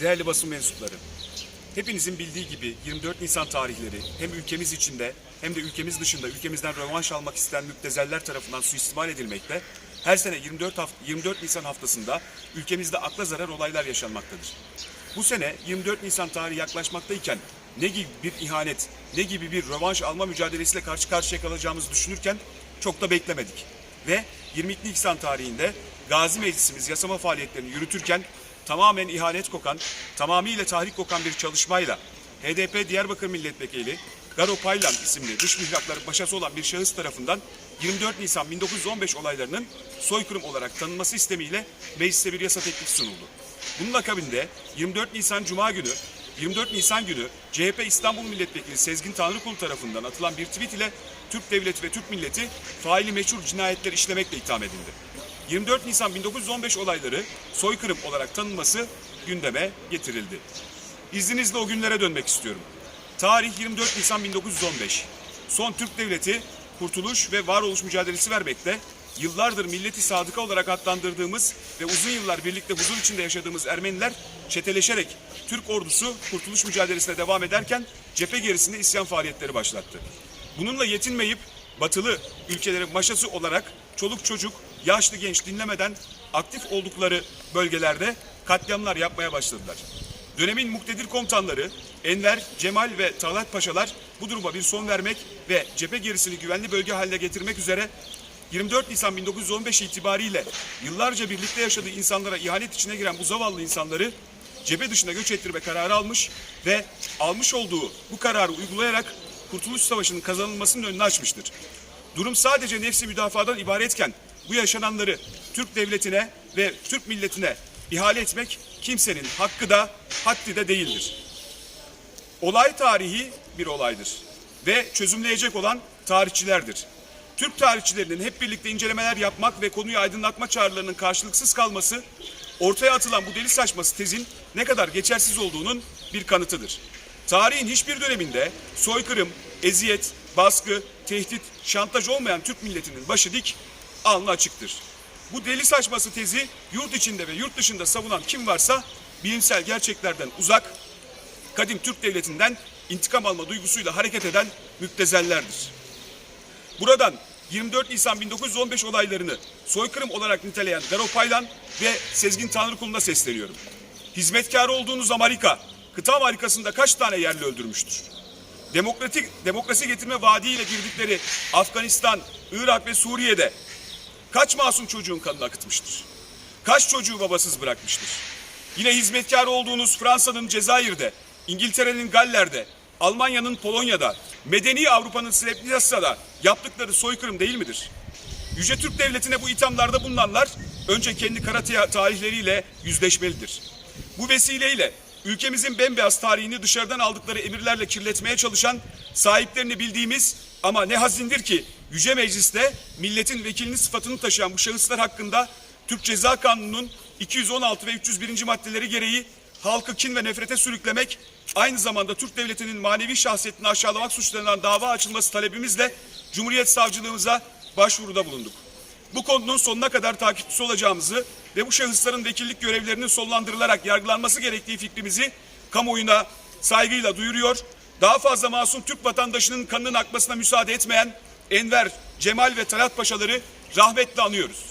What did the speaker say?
Değerli basın mensupları, hepinizin bildiği gibi 24 Nisan tarihleri hem ülkemiz içinde hem de ülkemiz dışında ülkemizden rövanş almak isteyen müptezeller tarafından suistimal edilmekte. Her sene 24, haft 24 Nisan haftasında ülkemizde akla zarar olaylar yaşanmaktadır. Bu sene 24 Nisan tarihi yaklaşmaktayken ne gibi bir ihanet, ne gibi bir rövanş alma mücadelesiyle karşı karşıya kalacağımızı düşünürken çok da beklemedik. Ve 22 Nisan tarihinde Gazi Meclisimiz yasama faaliyetlerini yürütürken tamamen ihanet kokan, tamamıyla tahrik kokan bir çalışmayla HDP Diyarbakır Milletvekili Garo Paylan isimli dış mihrakların başası olan bir şahıs tarafından 24 Nisan 1915 olaylarının soykırım olarak tanınması istemiyle mecliste bir yasa teklifi sunuldu. Bunun akabinde 24 Nisan Cuma günü 24 Nisan günü CHP İstanbul Milletvekili Sezgin Tanrıkul tarafından atılan bir tweet ile Türk Devleti ve Türk Milleti faili meçhul cinayetler işlemekle itham edildi. 24 Nisan 1915 olayları soykırım olarak tanınması gündeme getirildi. İzninizle o günlere dönmek istiyorum. Tarih 24 Nisan 1915. Son Türk Devleti kurtuluş ve varoluş mücadelesi vermekte. Yıllardır milleti sadıka olarak adlandırdığımız ve uzun yıllar birlikte huzur içinde yaşadığımız Ermeniler çeteleşerek Türk ordusu kurtuluş mücadelesine devam ederken cephe gerisinde isyan faaliyetleri başlattı. Bununla yetinmeyip batılı ülkelerin maşası olarak çoluk çocuk, yaşlı genç dinlemeden aktif oldukları bölgelerde katliamlar yapmaya başladılar. Dönemin muktedir komutanları Enver, Cemal ve Talat Paşalar bu duruma bir son vermek ve cephe gerisini güvenli bölge haline getirmek üzere 24 Nisan 1915 itibariyle yıllarca birlikte yaşadığı insanlara ihanet içine giren bu zavallı insanları cephe dışına göç ettirme kararı almış ve almış olduğu bu kararı uygulayarak Kurtuluş Savaşı'nın kazanılmasının önünü açmıştır. Durum sadece nefsi müdafadan ibaretken bu yaşananları Türk devletine ve Türk milletine ihale etmek kimsenin hakkı da haddi de değildir. Olay tarihi bir olaydır ve çözümleyecek olan tarihçilerdir. Türk tarihçilerinin hep birlikte incelemeler yapmak ve konuyu aydınlatma çağrılarının karşılıksız kalması, ortaya atılan bu deli saçması tezin ne kadar geçersiz olduğunun bir kanıtıdır. Tarihin hiçbir döneminde soykırım, eziyet, baskı, tehdit, şantaj olmayan Türk milletinin başı dik, alnı açıktır. Bu deli saçması tezi yurt içinde ve yurt dışında savunan kim varsa bilimsel gerçeklerden uzak, kadim Türk devletinden intikam alma duygusuyla hareket eden müptezellerdir. Buradan 24 Nisan 1915 olaylarını soykırım olarak niteleyen Garo Paylan ve Sezgin Tanrıkulu'na sesleniyorum. Hizmetkarı olduğunuz Amerika, kıta Amerikası'nda kaç tane yerli öldürmüştür? Demokratik, demokrasi getirme vaadiyle girdikleri Afganistan, Irak ve Suriye'de kaç masum çocuğun kanını akıtmıştır? Kaç çocuğu babasız bırakmıştır? Yine hizmetkar olduğunuz Fransa'nın Cezayir'de, İngiltere'nin Galler'de, Almanya'nın Polonya'da, medeni Avrupa'nın Srebrenica'da yaptıkları soykırım değil midir? Yüce Türk Devleti'ne bu ithamlarda bulunanlar önce kendi kara tarihleriyle yüzleşmelidir. Bu vesileyle ülkemizin bembeyaz tarihini dışarıdan aldıkları emirlerle kirletmeye çalışan sahiplerini bildiğimiz ama ne hazindir ki Yüce Meclis'te milletin vekilinin sıfatını taşıyan bu şahıslar hakkında Türk Ceza Kanunu'nun 216 ve 301. maddeleri gereği halkı kin ve nefrete sürüklemek, aynı zamanda Türk Devleti'nin manevi şahsiyetini aşağılamak suçlarından dava açılması talebimizle Cumhuriyet Savcılığımıza başvuruda bulunduk. Bu konunun sonuna kadar takipçisi olacağımızı ve bu şahısların vekillik görevlerinin sonlandırılarak yargılanması gerektiği fikrimizi kamuoyuna saygıyla duyuruyor. Daha fazla masum Türk vatandaşının kanının akmasına müsaade etmeyen Enver, Cemal ve Talat Paşaları rahmetle anıyoruz.